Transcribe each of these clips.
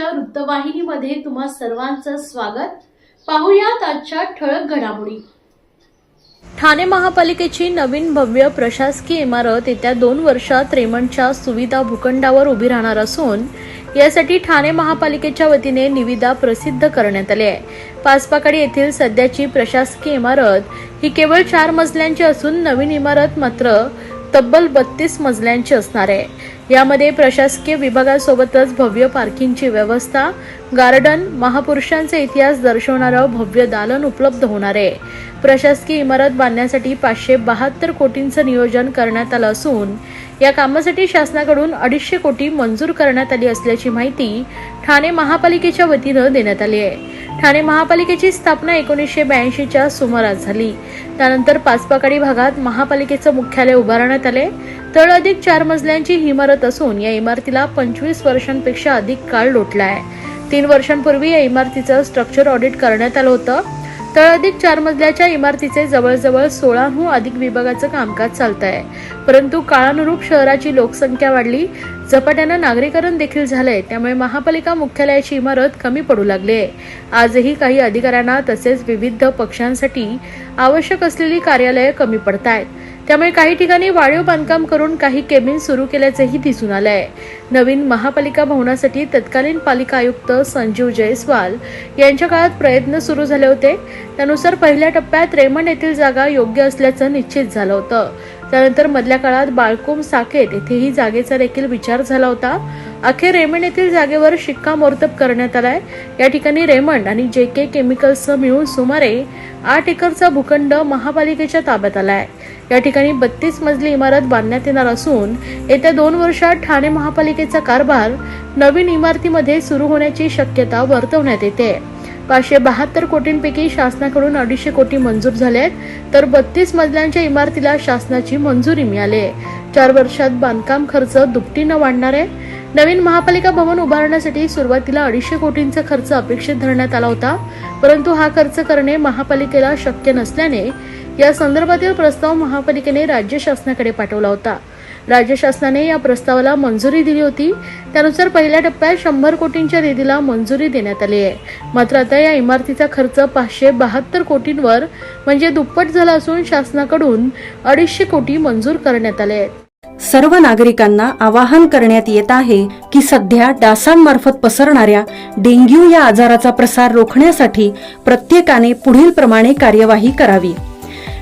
महाराष्ट्र वृत्तवाहिनीमध्ये तुम्हा सर्वांचं स्वागत. पाहुयात आजच्या ठळक घडामोडी. ठाणे महापालिकेची नवीन भव्य प्रशासकीय इमारत येत्या दोन वर्षात रेमंडच्या सुविधा भूखंडावर उभी राहणार असून यासाठी ठाणे महापालिकेच्या वतीने निविदा प्रसिद्ध करण्यात आली आहे. पाचपाकडी येथील सध्याची प्रशासकीय इमारत ही केवळ चार मजल्यांची असून नवीन इमारत मात्र तब्बल बत्तीस मजल्यांची असणार आहे. यामध्ये प्रशासकीय विभागासोबतच भव्य पार्किंगची व्यवस्था गार्डन महापुरुषांचा इतिहास दर्शवणारं भव्य दालन उपलब्ध होणार आहे. प्रशासकीय इमारत बांधण्यासाठी पाचशे बहात्तर कोटींचं नियोजन करण्यात आलं असून या कामासाठी शासनाकडून अडीचशे कोटी मंजूर करण्यात आली असल्याची माहिती ठाणे महापालिकेच्या वतीनं देण्यात आली आहे. ठाणे महापालिकेची स्थापना एकोणीसशे ब्याऐंशीच्या सुमारास झाली. त्यानंतर पाचपाकडी भागात महापालिकेचं मुख्यालय उभारण्यात आले. तळ अधिक चार मजल्यांची ही इमारत असून या इमारतीला पंचवीस वर्षांपेक्षा अधिक काळ लोटला आहे तीन वर्षांपूर्वी या इमारतीचं स्ट्रक्चर ऑडिट करण्यात आलं होतं. तळ अधिक चार मजल्याच्या इमारतीचे जवळजवळ सोळाहून अधिक विभागाचं कामकाज चालत आहे परंतु काळानुरूप शहराची लोकसंख्या वाढली झपाट्यानं नागरीकरण देखील झालंय त्यामुळे महापालिका मुख्यालयाची इमारत कमी पडू लागली आहे. आजही काही अधिकाऱ्यांना तसेच विविध पक्षांसाठी आवश्यक असलेली कार्यालये कमी पडत आहेत त्यामुळे काही ठिकाणी वाढीव बांधकाम करून काही केबिन सुरू केल्याचंही दिसून आलं आहे नवीन महापालिका भवनासाठी तत्कालीन पालिका आयुक्त संजीव जयस्वाल यांच्या काळात प्रयत्न सुरू झाले होते. त्यानुसार पहिल्या टप्प्यात रेमंड येथील जागा योग्य असल्याचं निश्चित झालं होतं. त्यानंतर मधल्या काळात बाळकोम साकेत येथेही जागेचा देखील विचार झाला होता. अखेर रेमंड येथील जागेवर शिक्कामोर्तब करण्यात आलाय. या ठिकाणी रेमंड आणि जे के केमिकल्सचं मिळून सुमारे आठ एकरचा भूखंड महापालिकेच्या ताब्यात आलाय. या ठिकाणी बत्तीस मजली इमारत बांधण्यात येणार असून येत्या दोन वर्षात ठाणे महापालिकेचा कारभार नवीन इमारतीमध्ये सुरू होण्याची शक्यता वर्तवण्यात येते. पाचशे बहात्तर कोटींपैकी शासनाकडून अडीचशे कोटी मंजूर झाले आहेत तर बत्तीस मजल्यांच्या इमारतीला शासनाची मंजुरी मिळाली. चार वर्षात बांधकाम खर्च दुपटीनं वाढणार आहे. नवीन महापालिका भवन उभारण्यासाठी सुरुवातीला अडीचशे कोटींचा खर्च अपेक्षित धरण्यात आला होता परंतु हा खर्च करणे महापालिकेला शक्य नसल्याने या संदर्भातील प्रस्ताव महापालिकेने राज्य शासनाकडे पाठवला होता. राज्य शासनाने या प्रस्तावाला मंजुरी दिली होती. त्यानुसार पहिल्या टप्प्यात शंभर कोटींच्या निधीला मंजुरी देण्यात आली आहे. मात्र आता या इमारतीचा खर्च पाचशे बहात्तर कोटींवर म्हणजे दुप्पट झाला असून शासनाकडून अडीचशे कोटी मंजूर करण्यात आले आहेत. सर्व नागरिकांना आवाहन करण्यात येत आहे की सध्या डासांमार्फत पसरणाऱ्या डेंग्यू या आजाराचा प्रसार रोखण्यासाठी प्रत्येकाने पुढील प्रमाणे कार्यवाही करावी.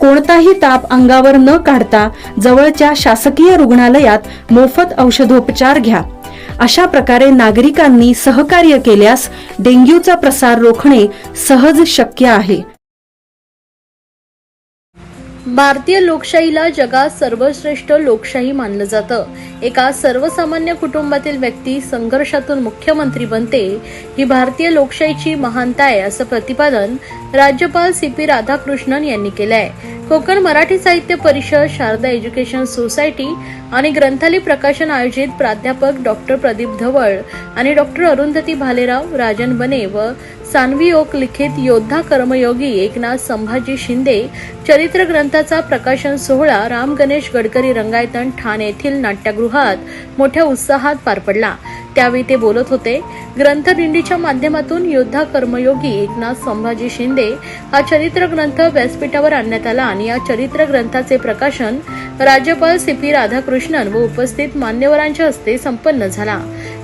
कोणताही ताप अंगावर न काढता जवळच्या शासकीय रुग्णालयात मोफत औषधोपचार घ्या. अशा प्रकारे नागरिकांनी सहकार्य केल्यास डेंग्यूचा प्रसार रोखणे सहज शक्य आहे. भारतीय लोकशाहीला जगात सर्वश्रेष्ठ लोकशाही मानलं जातं. एका सर्वसामान्य कुटुंबातील व्यक्ती संघर्षातून मुख्यमंत्री बनते ही भारतीय लोकशाहीची महानता आहे असं प्रतिपादन राज्यपाल सी पी राधाकृष्णन यांनी केलं आहे कोकण मराठी साहित्य परिषद शारदा एज्युकेशन सोसायटी आणि ग्रंथाली प्रकाशन आयोजित प्राध्यापक डॉक्टर प्रदीप धवळ आणि डॉक्टर अरुंधती भालेराव राजन बने व सानवी ओक लिखित योद्धा कर्मयोगी एकनाथ संभाजी शिंदे चरित्र ग्रंथाचा प्रकाशन सोहळा राम गणेश गडकरी रंगायतन ठाणे येथील नाट्यगृह नाट्यगृहात मोठ्या उत्साहात पार पडला. त्यावेळी ते बोलत होते ग्रंथदिंडीच्या माध्यमातून योद्धा कर्मयोगी एकनाथ संभाजी शिंदे हा चरित्र ग्रंथ व्यासपीठावर आणण्यात आला आणि या चरित्र ग्रंथाचे प्रकाशन राज्यपाल सी पी राधाकृष्णन व उपस्थित मान्यवरांच्या हस्ते संपन्न झाला.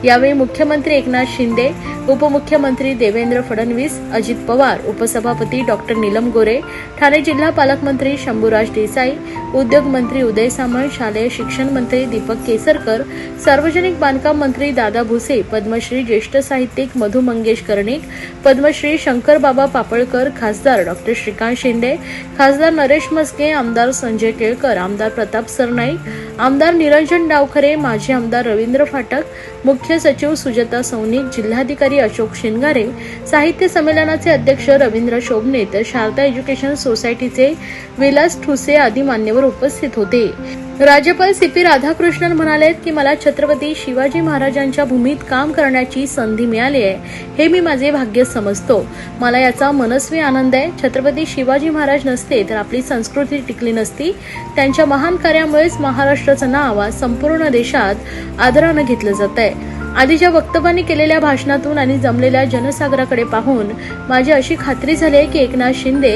यावेळी मुख्यमंत्री एकनाथ शिंदे उपमुख्यमंत्री देवेंद्र फडणवीस अजित पवार उपसभापती डॉक्टर नीलम गोरे ठाणे जिल्हा पालकमंत्री शंभूराज देसाई उद्योग मंत्री उदय सामंत शालेय शिक्षण मंत्री दीपक केसरकर सार्वजनिक बांधकाम मंत्री दादा भुसे पद्मश्री ज्येष्ठ साहित्यिक मधु मंगेश कर्णिक पद्मश्री शंकरबाबा पापळकर खासदार डॉक्टर श्रीकांत शिंदे खासदार नरेश मस्के आमदार संजय केळकर आमदार प्रताप सरनाईक आमदार निरंजन डावखरे माजी आमदार रवींद्र फाटक मुख्य सचिव सुजाता सौनिक जिल्हाधिकारी अशोक शिंगारे साहित्य संमेलनाचे अध्यक्ष रवींद्र शोभने तर शारदा एज्युकेशन सोसायटीचे विलास ठुसे आदी मान्यवर उपस्थित होते. राज्यपाल सी पी राधाकृष्णन म्हणाले की मला छत्रपती शिवाजी महाराजांच्या भूमीत काम करण्याची संधी मिळाली आहे. हे मी माझे भाग्य समजतो. मला याचा मनस्वी आनंद आहे. छत्रपती शिवाजी महाराज नसते तर आपली संस्कृती टिकली नसती. त्यांच्या महान कार्यामुळेच महाराष्ट्राचं नाव संपूर्ण देशात आदरानं घेतलं जात आहे आधीच्या वक्तव्यांनी केलेल्या भाषणातून आणि जमलेल्या जनसागराकडे पाहून माझी अशी खात्री झाली आहे की एकनाथ शिंदे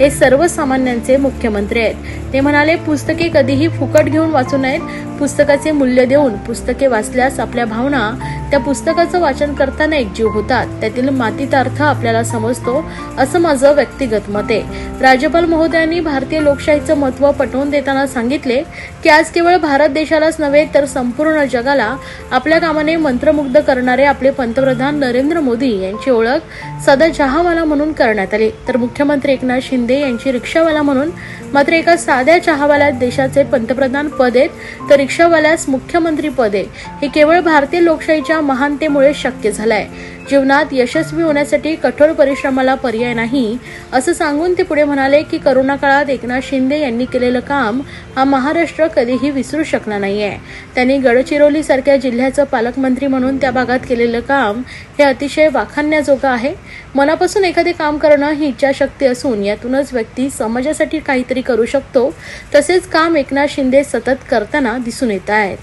हे सर्वसामान्यांचे मुख्यमंत्री आहेत. ते म्हणाले पुस्तके कधीही फुकट घेऊन वाचू नयेत. पुस्तकाचे मूल्य देऊन पुस्तके वाचल्यास आपल्या भावना त्या पुस्तकाचं वाचन करताना एकजीव होतात. त्यातील मातीचा अर्थ आपल्याला समजतो असं माझं व्यक्तिगत मत आहे. राज्यपाल महोदयांनी भारतीय लोकशाहीचं महत्त्व पटवून देताना सांगितले की आज केवळ भारत देशालाच नव्हे तर संपूर्ण जगाला आपल्या कामाने मंत्रमुग्ध करणारे आपले पंतप्रधान नरेंद्र मोदी यांची ओळख सदा चहावाला म्हणून करण्यात आली. तर मुख्यमंत्री एकनाथ शिंदे यांची रिक्षावाला म्हणून मात्र एका साध्या चहावाल्यात देशाचे पंतप्रधान पद आहेत तर रिक्षावाल्यास मुख्यमंत्री पद आहे. हे केवळ भारतीय लोकशाहीच्या महानतेमुळे शक्य झालंय. जीवनात यशस्वी होण्यासाठी कठोर परिश्रमाला पर्याय नाही असं सांगून ते पुढे म्हणाले की करोना काळात एकनाथ शिंदे यांनी केलेलं काम हा महाराष्ट्र कधीही विसरू शकणार नाहीये. त्यांनी गडचिरोली सारख्या जिल्ह्याचं पालकमंत्री म्हणून त्या भागात केलेलं काम हे अतिशय वाखाणण्याजोगं आहे. मनापासून एखादे काम करणं ही इच्छाशक्ती असून यातूनच व्यक्ती समाजासाठी काहीतरी करू शकतो तसेच काम एकनाथ शिंदे सतत करताना दिसून येत आहेत.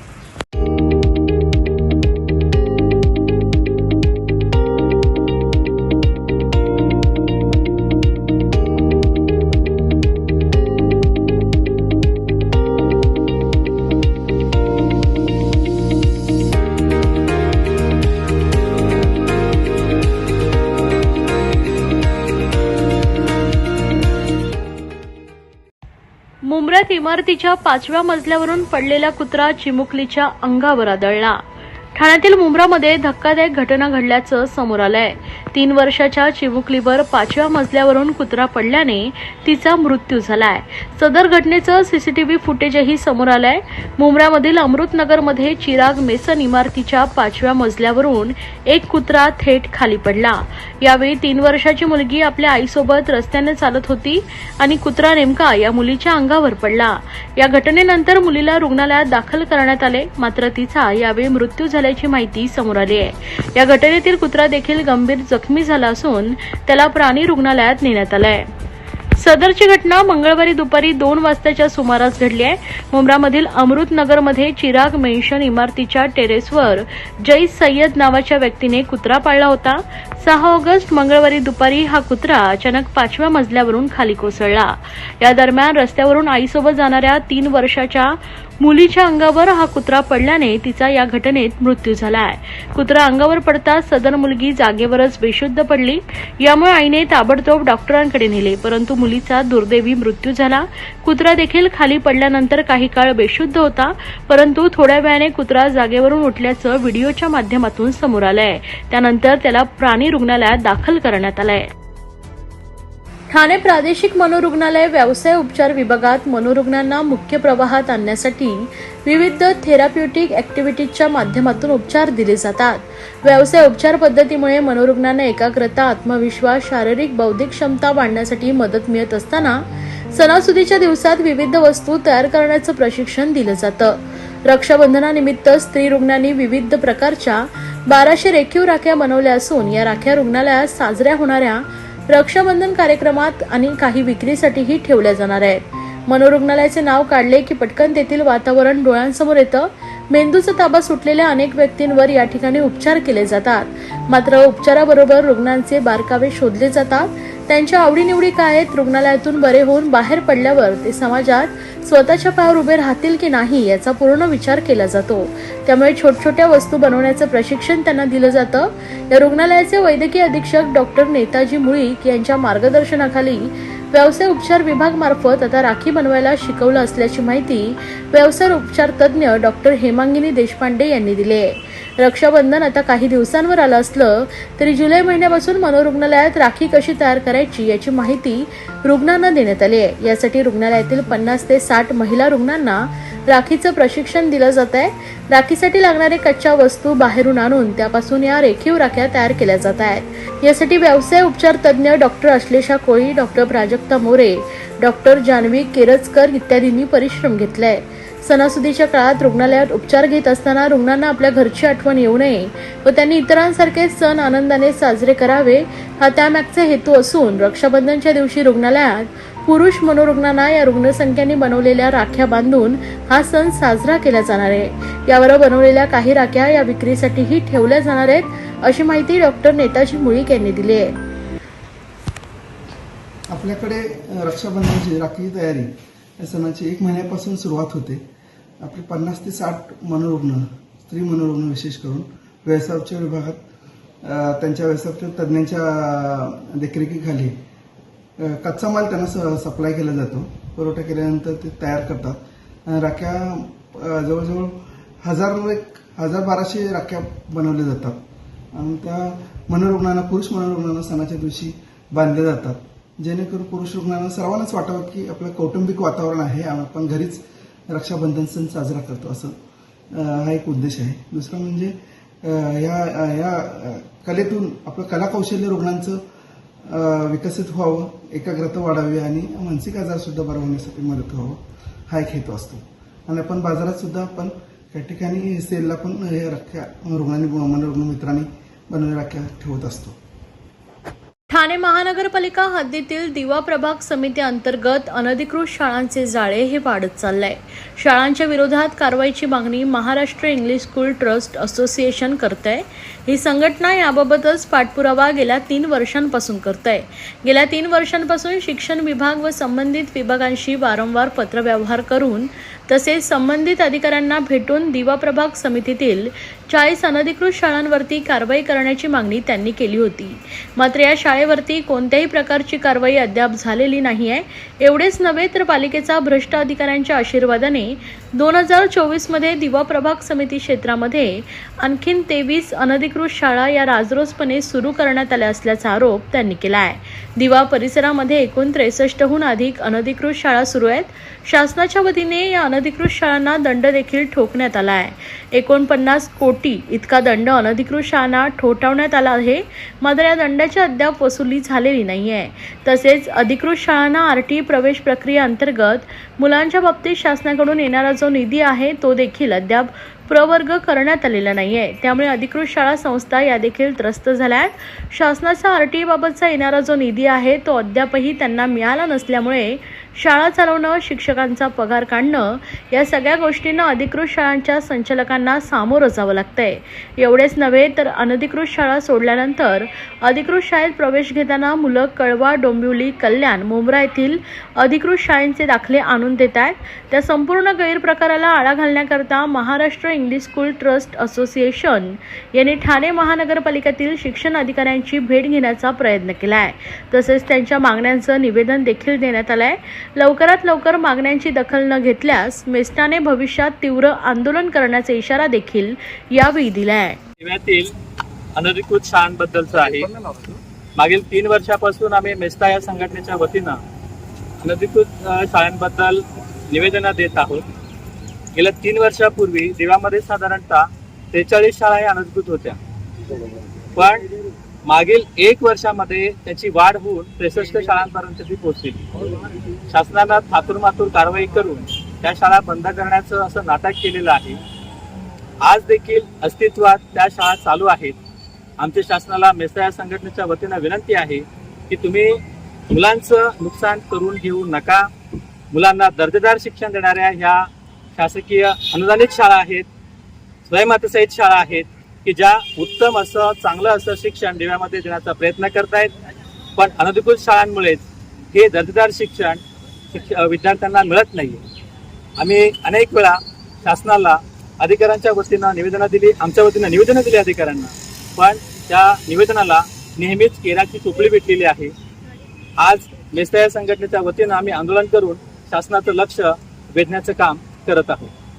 पुण्यात इमारतीच्या पाचव्या मजल्यावरून पडलेला कुत्रा चिमुकलीच्या अंगावर आदळला. ठाण्यातील मुंब्रामध्ये धक्कादायक घटना घडल्याचं समोर आलंय. तीन वर्षाच्या चिमुकलीवर पाचव्या मजल्यावरून कुत्रा पडल्याने तिचा मृत्यू झालाय. सदर घटनेचं सीसीटीव्ही फुटेजही समोर आलंय. मुंब्रामधील अमृतनगरमध्ये चिराग मेसन इमारतीच्या पाचव्या मजल्यावरून एक कुत्रा थेट खाली पडला. यावेळी तीन वर्षाची मुलगी आपल्या आईसोबत रस्त्याने चालत होती आणि कुत्रा नेमका या मुलीच्या अंगावर पडला. या घटनेनंतर मुलीला रुग्णालयात दाखल करण्यात आले. मात्र तिचा यावेळी मृत्यू झाल्याची माहिती समोर आली आहे या घटनेतील कुत्रा देखील गंभीर जखमी झाला असून त्याला प्राणी रुग्णालयात नेण्यात आलाय. सदरची घटना मंगळवारी दुपारी दोन वाजताच्या सुमारास घडली आहे. मुंब्रामधील अमृतनगरमध्ये चिराग मेन्शन इमारतीच्या टेरेसवर जै सय्यद नावाच्या व्यक्तीने कुत्रा पाळला होता. सहा ऑगस्ट मंगळवारी दुपारी हा कुत्रा अचानक पाचव्या मजल्यावरून खाली कोसळला. या दरम्यान रस्त्यावरून आईसोबत जाणाऱ्या तीन वर्षाच्या मुलीच्या अंगावर हा कुत्रा पडल्याने तिचा या घटनेत मृत्यू झालाय. कुत्रा अंगावर पडताच सदर मुलगी जागेवरच बेशुद्ध पडली. यामुळे आईने ताबडतोब डॉक्टरांकडे नेले परंतु मुलीचा दुर्दैवी मृत्यू झाला. कुत्रा देखील खाली पडल्यानंतर काही काळ बेशुद्ध होता परंतु थोड्या वेळाने कुत्रा जागेवरून उठल्याचं व्हिडिओच्या माध्यमातून समोर आलंय. त्यानंतर त्याला प्राणी रुग्णालयात दाखल करण्यात आलंय. ठाणे प्रादेशिक मनोरुग्णालय व्यवसाय उपचार विभागात मनोरुग्णांना मुख्य प्रवाहात आणण्यासाठी विविध थेराप्युटिक ऍक्टिव्हिटीजच्या माध्यमातून उपचार दिले जातात. व्यवसाय उपचार पद्धतीमुळे मनोरुग्णांना एकाग्रता आत्मविश्वास शारीरिक बौद्धिक क्षमता वाढण्यासाठी मदत मिळत असताना सणासुदीच्या दिवसात विविध वस्तू तयार करण्याचं प्रशिक्षण दिलं जातं. रक्षाबंधनानिमित्त स्त्री रुग्णांनी विविध प्रकारच्या बाराशे रेखीव राख्या बनवल्या असून या राख्या रुग्णालयात साजऱ्या होणाऱ्या रक्षाबंधन कार्यक्रमात आणि काही विक्रीसाठीही ठेवल्या जाणार आहेत. मनोरुग्णालयाचे नाव काढले की पटकन तेथील वातावरण डोळ्यांसमोर येतं. मेंदूचा ताबा सुटलेल्या अनेक व्यक्तींवर या ठिकाणी उपचार केले जातात. मात्र उपचाराबरोबर रुग्णांचे बारकावे शोधले जातात. त्यांच्या आवडीनिवडी काय आहेत रुग्णालयातून बरे होऊन बाहेर पडल्यावर ते समाजात स्वतःच्या पायावर उभे राहतील की नाही याचा पूर्ण विचार केला जातो. त्यामुळे छोट्या वस्तू बनवण्याचं प्रशिक्षण त्यांना दिलं जातं. या रुग्णालयाचे वैद्यकीय अधीक्षक डॉक्टर नेताजी मुळीक यांच्या मार्गदर्शनाखाली व्यवसाय उपचार विभाग मार्फत आता राखी बनवायला शिकवलं असल्याची माहिती व्यवसाय उपचार तज्ज्ञ डॉक्टर हेमांगिनी देशपांडे यांनी दिली आहे. रक्षाबंधन आता काही दिवसांवर आलं असलं तरी जुलै महिन्यापासून मनोरुग्णालयात राखी कशी तयार करायची याची माहिती रुग्णांना देण्यात आली आहे. यासाठी रुग्णालयातील पन्नास ते साठ महिला रुग्णांना राखीचं प्रशिक्षण दिलं जात आहे. राखीसाठी लागणारे कच्च्या वस्तू बाहेरून आणून त्यापासून या रेखीव राख्या तयार केल्या जात आहेत. यासाठी व्यवसाय उपचार तज्ज्ञ doctor Ashlesha Koli doctor Prajakta More doctor Janhavi Kerjakar इत्यादींनी परिश्रम घेतलाय. सणासुदीच्या काळात रुग्णालयात उपचार घेत असताना रुग्णांना आपल्या घरची आठवण येऊ नये व त्यांनी इतरांसारखे सण आनंदाने साजरे करावे हा त्यामागचा हेतू असून रक्षाबंधनच्या दिवशी रुग्णालयात पुरुष मनोरुग्णांना या रुग्णसंख्येने बनवलेल्या राख्या बांधून हा सण साजरा केला जाणार आहे. यावर बनवलेल्या काही राख्या या विक्रीसाठीही ठेवल्या जाणार आहेत अशी माहिती डॉक्टर नेताजी मुळीक यांनी दिली आहे. आपल्याकडे रक्षाबंधनची रक्षाबंधनाची राखी तयारी या सणाची एक महिन्यापासून सुरुवात होते. आपले पन्नास ते साठ मनोरुग्ण स्त्री मनोरुग्ण विशेष करून व्यवसायोपचार विभागात त्यांच्या व्यवसायोपचार तज्ज्ञांच्या देखरेखीखाली कच्चा माल त्यांना स सप्लाय केला जातो. पुरवठा केल्यानंतर ते तयार करतात. राख्या जवळजवळ हजार एक हजार बाराशे राख्या बनवल्या जातात. आणि त्या मनोरुग्णांना पुरुष मनोरुग्णांना सणाच्या दिवशी बांधल्या जातात. जेणेकरून पुरुष रुग्णांना सर्वांनाच वाटावं की आपलं कौटुंबिक वातावरण आहे आणि आपण घरीच रक्षाबंधन सण साजरा करतो असं हा एक उद्देश आहे. दुसरं म्हणजे या या कलेतून आपलं कलाकौशल्य रुग्णांचं विकसित व्हावं एकाग्रता वाढावी आणि मानसिक आजार सुद्धा बरा होण्यासाठी मदत व्हावं हा एक हेतू असतो. आणि आपण बाजारात सुद्धा आपण त्या ठिकाणी सेलला पण हे राख्या रुग्णांनी रुग्ण मित्रांनी बनवलेल्या राख्या ठेवत असतो. ठाणे महानगरपालिका हद्दीतील दिवा प्रभाग समिती अंतर्गत अनधिकृत शाळांचे जाळे हे वाढत चाललंय. शाळांच्या विरोधात कारवाईची मागणी Maharashtra English school trust association करत आहे ही संघटना याबाबतच पाठपुरावा गेल्या तीन वर्षांपासून करत आहे गेल्या तीन वर्षांपासून शिक्षण विभाग व संबंधित विभागांशी वारंवार पत्रव्यवहार करून तसेच संबंधित अधिकाऱ्यांना भेटून दिवा प्रभाग समितीतील चाळीस अनधिकृत शाळांवरती कारवाई करण्याची मागणी त्यांनी केली होती. मात्र या शाळेवरती कोणत्याही प्रकारची कारवाई अद्याप झालेली नाही आहे एवढेच नव्हे तर पालिकेचा भ्रष्ट अधिकाऱ्यांच्या आशीर्वादाने दोन हजार चोवीसमध्ये दिवा प्रभाग समिती क्षेत्रामध्ये आणखीन तेवीस अनधिकृत अधिकृत शाळा या राजरोसपणे सुरू करण्यात आल्या असल्याचा आरोप त्यांनी केला आहे. दिवा परिसरामध्ये एकूण त्रेसष्टहून अधिक अनधिकृत शाळा सुरू आहेत. शासनाच्या वतीने या अनधिकृत शाळांना दंड देखील ठोकण्यात आला आहे. एकोणपन्नास कोटी इतका दंड अनधिकृत शाळांना ठोठावण्यात आला आहे. मात्र या दंडाची अद्याप वसुली झालेली नाही आहे. तसेच अधिकृत शाळांना आर टी प्रवेश प्रक्रियेअंतर्गत मुलांच्या बाबतीत शासनाकडून येणारा जो निधी आहे तो देखील अद्याप प्रवर्ग करण्यात आलेला नाही आहे त्यामुळे अधिकृत शाळा संस्था या देखील त्रस्त झाल्या आहेत शासनाचा आर टी बाबतचा येणारा जो निधी आहे तो अद्यापही त्यांना मिळाला नसल्यामुळे शाळा चालवणं शिक्षकांचा पगार काढणं या सगळ्या गोष्टींना अधिकृत शाळांच्या संचालकांना सामोरं जावं लागतंय. एवढेच नव्हे तर अनधिकृत शाळा सोडल्यानंतर अधिकृत शाळेत प्रवेश घेताना मुलं कळवा डोंबिवली कल्याण मुंब्रा येथील अधिकृत शाळेंचे दाखले आणून देत आहेत त्या संपूर्ण गैरप्रकाराला आळा घालण्याकरता Maharashtra English school trust association यांनी ठाणे महानगरपालिकेतील शिक्षण अधिकाऱ्यांची भेट घेण्याचा प्रयत्न केला आहे तसेच त्यांच्या मागण्यांचं निवेदन देखील देण्यात आलं आहे लवकरात लवकर मागण्यांची दखल न घेतल्यास मेस्टाने भविष्यात तीव्र आंदोलन करण्याचा इशारा देखील यावेळी दिला आहे अनधिकृत शाळांबद्दलचं आहे. मागील तीन वर्षापासून आम्ही मेस्ता या संघटनेच्या वतीनं अनधिकृत शाळांबद्दल निवेदनं देत आहोत. गेल्या तीन वर्षापूर्वी दिव्यामध्ये साधारणतः त्रेचाळीस शाळा या अनधिकृत होत्या. पण मागील एक वर्षामध्ये त्याची वाढ होऊन त्रेसष्ट शाळांपर्यंत ती पोहोचली. शासनानं थातूरमातूर कारवाई करून त्या शाळा बंद करण्याचं असं नाटक केलेलं आहे. आज देखील अस्तित्वात त्या शाळा चालू आहेत. आमच्या शासनाला मेस्ता संघटनेच्या वतीनं विनंती आहे की तुम्ही मुलांचं नुकसान करून घेऊ नका. मुलांना दर्जेदार शिक्षण देणाऱ्या ह्या शासकीय अनुदानित शाळा आहेत स्वयंमातसाहित शाळा आहेत की ज्या उत्तम असं चांगलं असं शिक्षण दिव्यामध्ये देण्याचा प्रयत्न करतायत. पण अनधिकृत शाळांमुळेच हे दर्जेदार शिक्षण शिक्ष विद्यार्थ्यांना मिळत नाही आम्ही अनेक वेळा शासनाला अधिकाऱ्यांच्या वतीनं निवेदनं दिली आमच्या वतीनं निवेदनं दिली अधिकाऱ्यांना. पण त्या निवेदनाला नेहमीच केराची चोपडी भेटलेली आहे. आज मेस्ता या संघटनेच्या वतीनं आम्ही आंदोलन करून शासनाचं लक्ष वेधण्याचं काम करत आहोत.